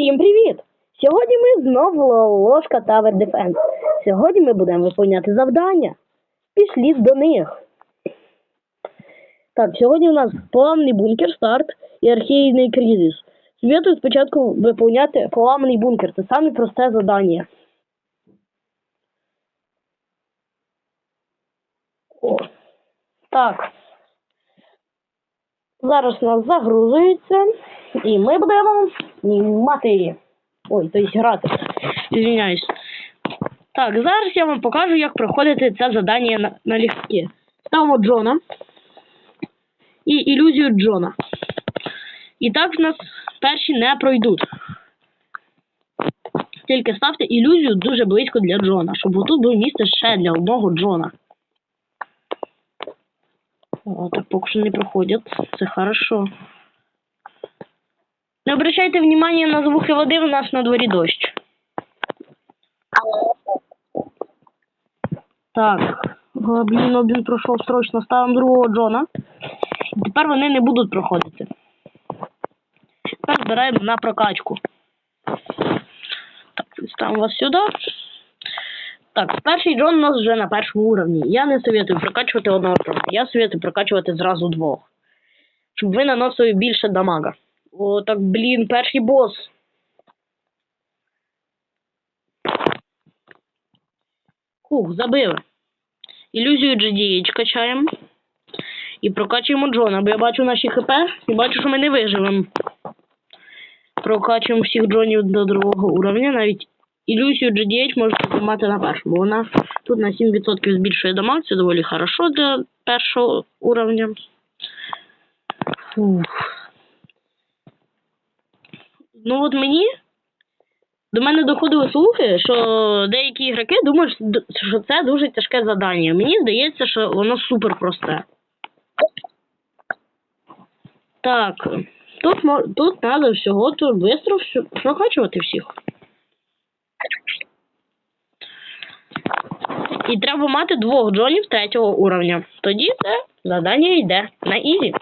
Всім привіт! Сьогодні ми знову ложка Tower Defense. Сьогодні ми будемо виконувати завдання. Пішлі до них. Так, сьогодні у нас поламаний бункер, старт і архейний кризис. Світу спочатку виповняти поламаний бункер. Це саме просте завдання. О. Так. Зараз у нас загрузується, і ми будемо знімати. Ой, тобто грати. Звиняюсь. Так, зараз я вам покажу, як проходити це завдання на, на. Ставимо Джона і ілюзію Джона. І так в нас перші не пройдуть. Тільки ставте ілюзію дуже близько для Джона, щоб тут було місце ще для одного Джона. О, так поки що не проходять. Це хорошо. Не обращайте внимания на звуки води, у нас на дворі дощ. Так. О, блін, один пройшов срочно. Ставимо другого Джона. Тепер вони не будуть проходити. Тепер збираємо на прокачку. Так, ставимо вас сюди. Так, перший Джон у нас вже на першому уровні. Я не советую прокачувати одного Джона. Я советую прокачувати зразу двох. Щоб ви наносили більше дамага. О, так, блін, перший бос. Хух, забили. Ілюзію GDH качаємо. І прокачуємо Джона, бо я бачу наші ХП і бачу, що ми не виживемо. Прокачуємо всіх Джонів до другого уровня, навіть ілюзію GDH можете тримати на першому. Вона тут на 7% збільшує дамаг, це доволі хорошо для першого уровня. Фух. Ну от мені до мене доходили слухи, що деякі ігроки думають, що це дуже тяжке завдання. Мені здається, що воно супер просте. Так, тут тут треба всього то швидко прокачувати всіх. І треба мати двох джонів третього уровня. Тоді це завдання йде на ізі.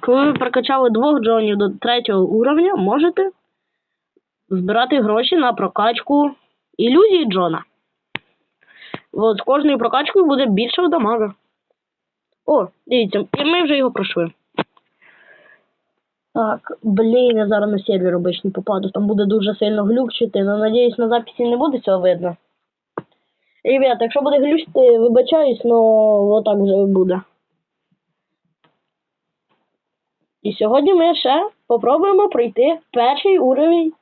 Коли ви прокачали двох джонів до третього уровня, можете збирати гроші на прокачку ілюзії Джона. От з кожною прокачкою буде більше дамага. О, дивіться, і ми вже його пройшли. Так, блін, я зараз на сервер обичний попаду, там буде дуже сильно глючити, але надіюсь на записі не буде цього видно. Ребята, якщо буде глючити, вибачаюсь, але отак вже буде. І сьогодні ми ще попробуємо пройти перший уровень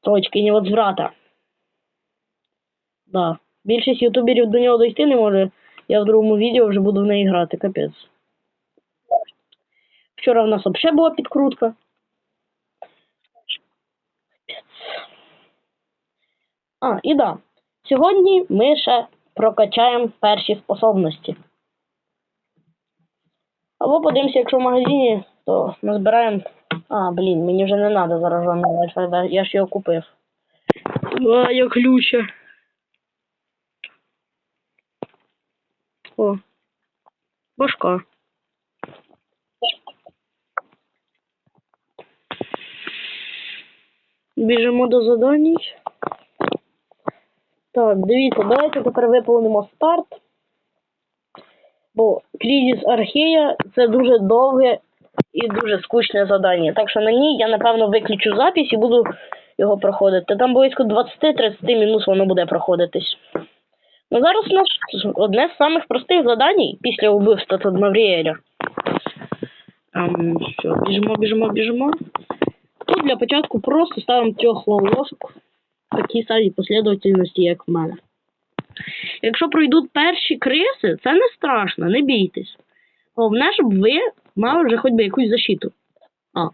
точки невозврата. Да. Більшість ютуберів до нього дойти не може. Я в другому відео вже буду в неї грати, капець. Вчора в нас взагалі була підкрутка. А, і да. Сьогодні ми ще прокачаємо перші способності. Або подивимося, якщо в магазині, то назбираємо. А, блін, мені вже не треба заражений Wi-Fi, я ж його купив. А, я ключа. О. Башка. Біжимо до задань. Так, дивіться, давайте тепер виповнимо старт. Бо кризис Архея це дуже довге і дуже скучне завдання. Так що на ній я, напевно, виключу запись і буду його проходити. Там близько 20-30 мінус воно буде проходитись. Ну зараз у нас одне з самих простих задань після вбивства тут Мавріеля. Ем, що, біжимо, біжимо, біжимо. Тут для початку просто ставимо трьох ловушок в такій самій послідовательності, як в мене. Якщо пройдуть перші криси, це не страшно, не бійтесь. Головне, щоб ви мали вже хоч би якусь защиту. А.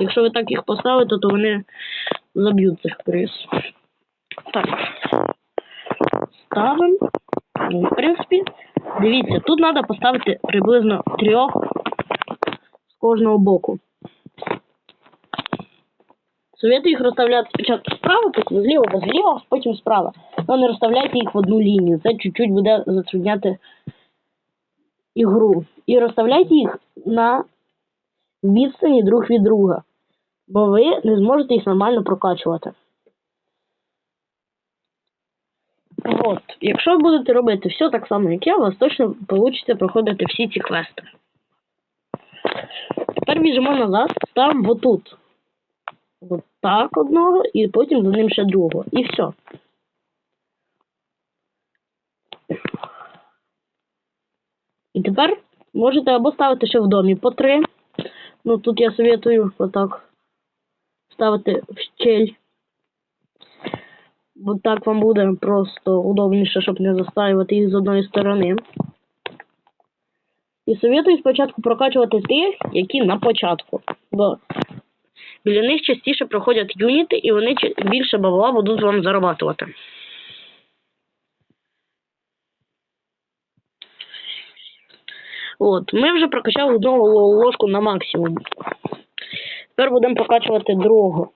Якщо ви так їх поставите, то вони заб'ють цих крис. Так. Ставимо. Ну, в принципі, дивіться, тут треба поставити приблизно трьох з кожного боку. Советую їх розставляти спочатку справа, потім зліва, або зліва, потім справа. Але не розставляйте їх в одну лінію. Це чуть-чуть буде затрудняти ігру. І розставляйте їх на відстані друг від друга, бо ви не зможете їх нормально прокачувати. От, якщо будете робити все так само, як я, у вас точно вийде проходити всі ці квести. Тепер біжимо назад, ставимо отут. От так одного, і потім за ним ще другого. І все. І тепер можете або ставити ще в домі по три. Ну тут я советую отак ставити в щель. Бо так вам буде просто удобніше, щоб не застаювати їх з одної сторони. І советую спочатку прокачувати тих, які на початку. Бо біля них частіше проходять юніти, і вони більше бабла будуть вам зарабатувати. От, ми вже прокачали одну ложку на максимум. Тепер будемо прокачувати другу.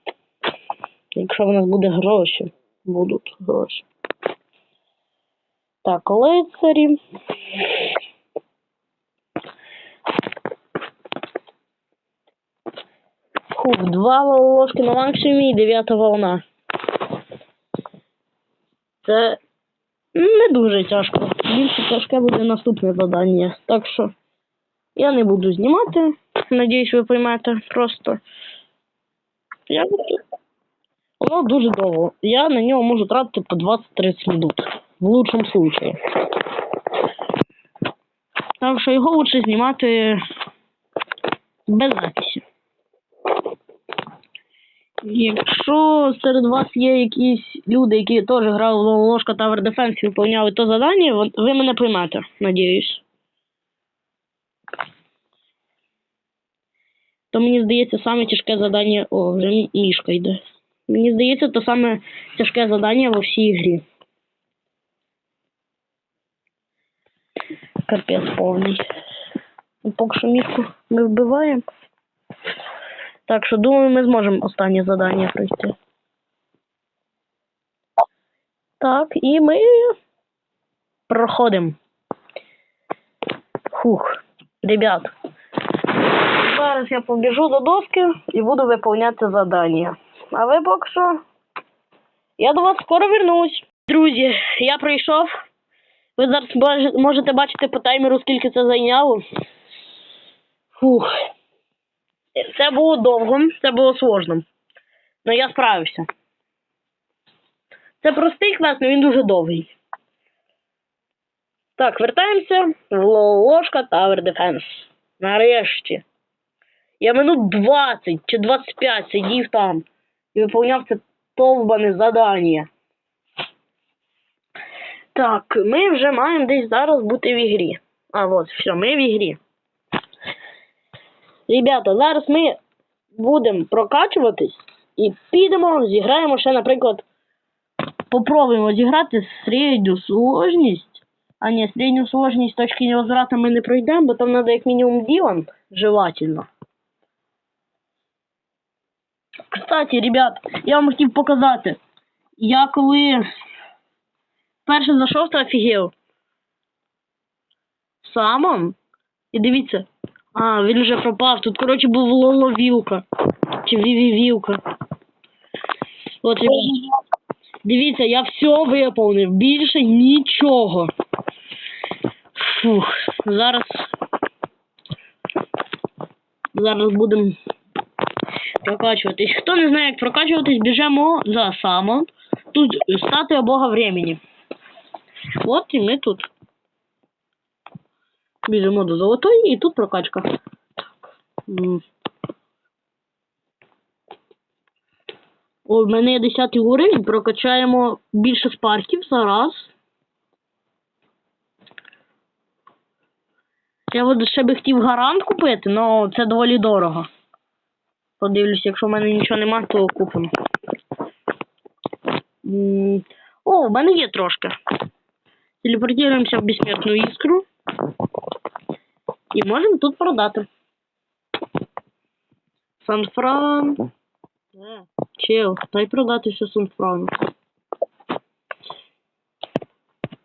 Якщо в нас буде гроші. Будуть гроші. Так, лицарі. Хух, два ложки на максимумі і дев'ята волна. Це не дуже тяжко. Більше тяжке буде наступне завдання. Так що я не буду знімати. Надіюсь, ви поймете. Просто я. Воно дуже довго. Я на нього можу тратити по 20-30 минут. В лучшому случаї. Так що його лучше знімати без записі. Якщо серед вас є якісь люди, які теж грали в ложка Tower Defense і виконували то завдання, ви мене приймете, надіюсь. То мені здається саме тяжке завдання. О, вже мішка йде. Мені здається, то саме тяжке завдання во всій грі. Капець повний. Поки що мішку ми вбиваємо. Так що думаю, ми зможемо останнє завдання пройти. Так, і ми проходимо. Фух, ребят. Зараз я побіжу до доски і буду виповняти завдання. А ви поки що. Я до вас скоро вернусь. Друзі, я прийшов. Ви зараз можете бачити по таймеру, скільки це зайняло. Фух. Це було довго, це було сложно. Але я справився. Це простий квест, але він дуже довгий. Так, вертаємося в ложка Tower Defense. Нарешті. Я минут 20 чи 25 сидів там і виповняв це довбане задання. Так, ми вже маємо десь зараз бути в ігрі. А, от, все, ми в ігрі. Ребята, зараз ми будемо прокачуватись і підемо, зіграємо ще, наприклад, попробуємо зіграти середню сложність. А ні, середню сложність точки невозврата ми не пройдемо, бо там треба як мінімум ділан, желательно. Кстати, ребят, я вам хотів показати. Я коли перше зайшов, то офігел. Самом. І дивіться. А, він вже пропав. Тут, коротше, був лоловілка. Чи вівівілка. От. Дивіться, я все виповнив. Більше нічого. Фух. Зараз. Зараз будемо прокачуватись. Хто не знає, як прокачуватись, біжимо за самом. Тут статуя Бога времени. От і ми тут. Біжимо до золотої і тут прокачка. Так. О, в мене є 10 уровень, прокачаємо більше спарків зараз. Я от ще би хотів гарант купити, але це доволі дорого. Подивлюсь, якщо в мене нічого нема, то купимо. О, в мене є трошки. Телепортуємося в безсмертну іскру. І можемо тут продати. Санфран. Чел, дай продати все Санфрану.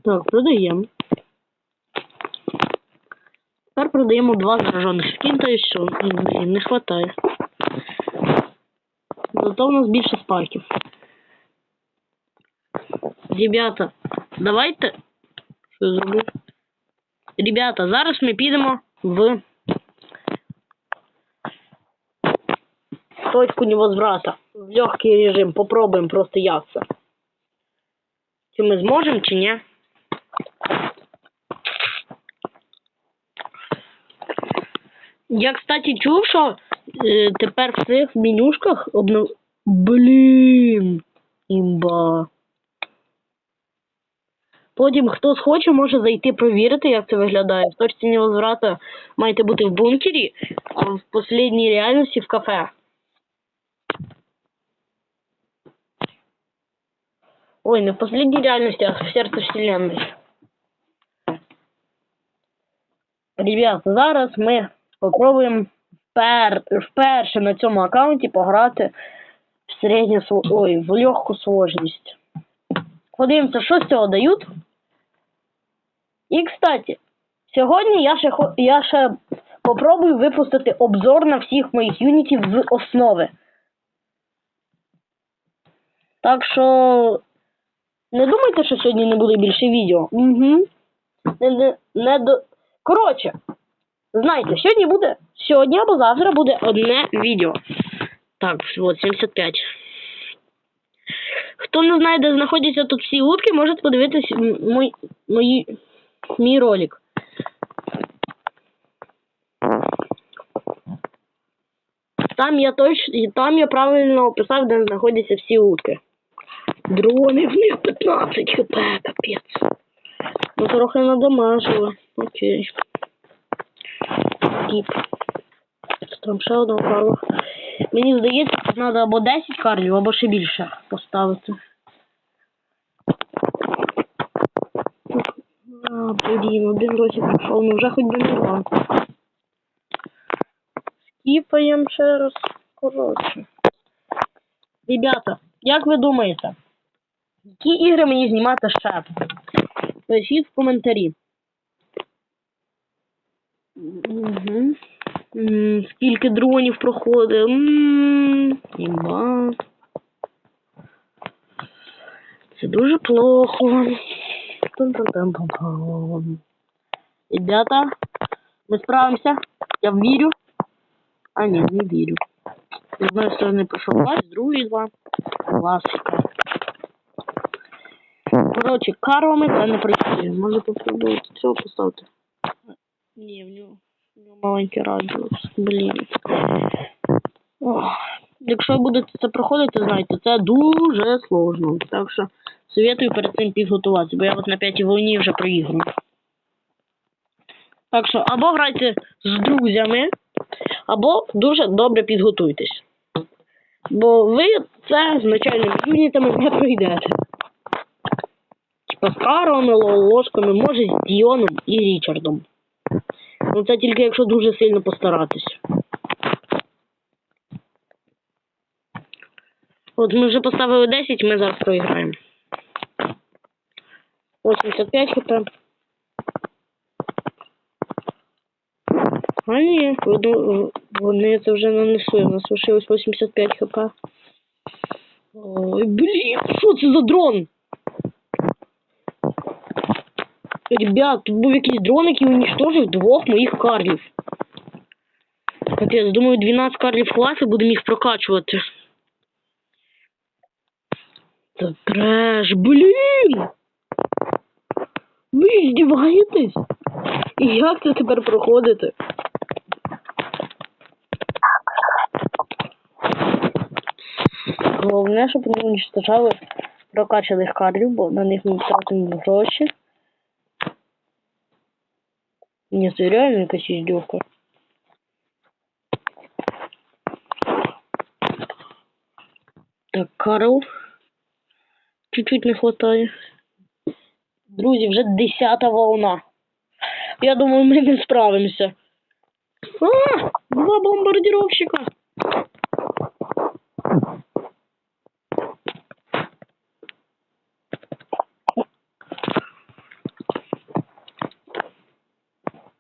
Так, продаємо. Тепер продаємо два заражених скін, та і Блін, не хватає. Зато у нас більше спарків. Ребята, давайте. Що я зроблю? Ребята, зараз ми підемо в точку невозврата. В легкий режим. Попробуємо просто як це. Чи ми зможемо, чи ні? Я, кстати, чув, що е, тепер в цих менюшках обнов... Блін, імба. Потім, хто схоче, може зайти провірити, як це виглядає. В точці невозврата маєте бути в бункері, а в послідній реальності в кафе. Ой, не в последней реальности, а в сердце вселенной. Ребят, зараз ми попробуємо пер... вперше на цьому аккаунті пограти в середню ой, в легку сложність. Подивимося, що з цього дають. І, кстати, сьогодні я ще, я ще попробую випустити обзор на всіх моїх юнітів з основи. Так що не думайте, що сьогодні не буде більше відео. Угу. Не, не, не до... Коротше, знаєте, сьогодні буде. Сьогодні або завтра буде одне відео. Так, от 75. Хто не знає, де знаходяться тут всі утки, можете подивитись м- мой, мої, мій ролик. Там я точно, там я правильно описав, де знаходяться всі утки. Дрони, в них 15 хп, капець. Ну, трохи надамажили. Окей. Скіп. Там ще одного карла. Мені здається, тут треба або 10 карлів, або ще більше поставити. А, блін, один досі прийшов, ну вже хоч би не два. Скіпаємо ще раз. Ребята, як ви думаєте, які ігри мені знімати ще? Пишіть в коментарі. Угу. Скільки дронів проходить? М, Це дуже плохо. Ребята, ми справимося. Я вірю. А ні, не вірю. З одної сторони пройшов клас, з другої два. Класика. Коротше, карлами це не працює. Може попробувати цього поставити. Ні, в нього, в нього маленький радіус. Блін. Ох. Якщо будете це проходити, знайте, це дуже сложно. Так що советую перед цим підготуватися, бо я от на п'ятій волні вже проігрую. Так що або грайте з друзями, або дуже добре підготуйтесь. Бо ви це з начальними юнітами не пройдете. Типа з карами, ложками, може з Діоном і Річардом. Ну це тільки якщо дуже сильно постаратись. От ми вже поставили 10, ми зараз проіграємо. 85 хп. А ні, вони- вони це вже нанесли. У нас лишилось 85 хп. Ой, блін, що це за дрон? Ребят, тут був якийсь дрон, який уничтожив двох моїх карлів. Капець, думаю, 12 карлів класи будемо їх прокачувати. Це треш, блін! Ви здіваєтесь? І як це тепер проходити? Головне, щоб не уничтожали прокачаних карлів, бо на них ми втратимо гроші. Ні, це реально якась издевка. Так, Карл. Чуть-чуть не хватає. Друзі, вже десята волна. Я думаю, ми не справимося. А, два бомбардировщика.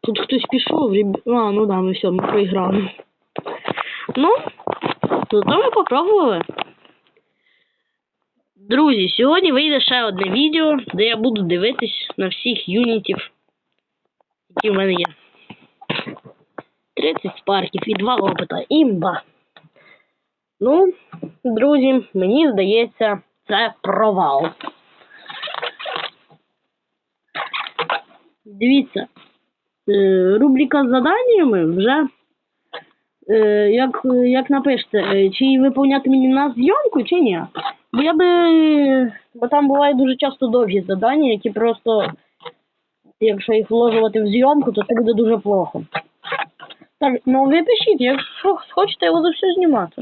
Тут хтось пішов, реб... А, ну да, ну все, ми проіграли. Ну, зато ми попробували. Друзі, сьогодні вийде ще одне відео, де я буду дивитись на всіх юнітів, які в мене є. 30 спарків і 2 опита. Імба. Ну, друзі, мені здається, це провал. Дивіться, е, рубрика з заданнями вже, е, як, як напишете, е, чи виповняти мені на зйомку, чи ні. Бо я би. Бо там буває дуже часто довгі завдання, які просто, якщо їх вложувати в зйомку, то це буде дуже плохо. Так, ну ви пишіть, якщо хочете, я буду все знімати.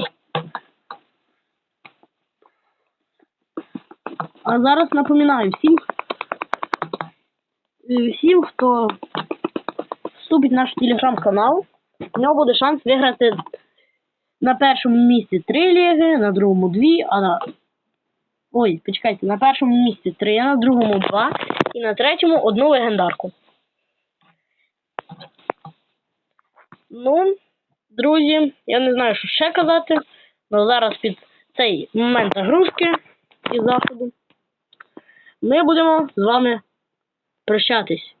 А зараз напоминаю всім, всім, хто вступить в наш телеграм-канал, у нього буде шанс виграти на першому місці три ліги, на другому дві, а на. Ой, почекайте, на першому місці три, на другому два і на третьому одну легендарку. Ну, друзі, я не знаю, що ще казати. Але зараз під цей момент загрузки і заходу ми будемо з вами прощатись.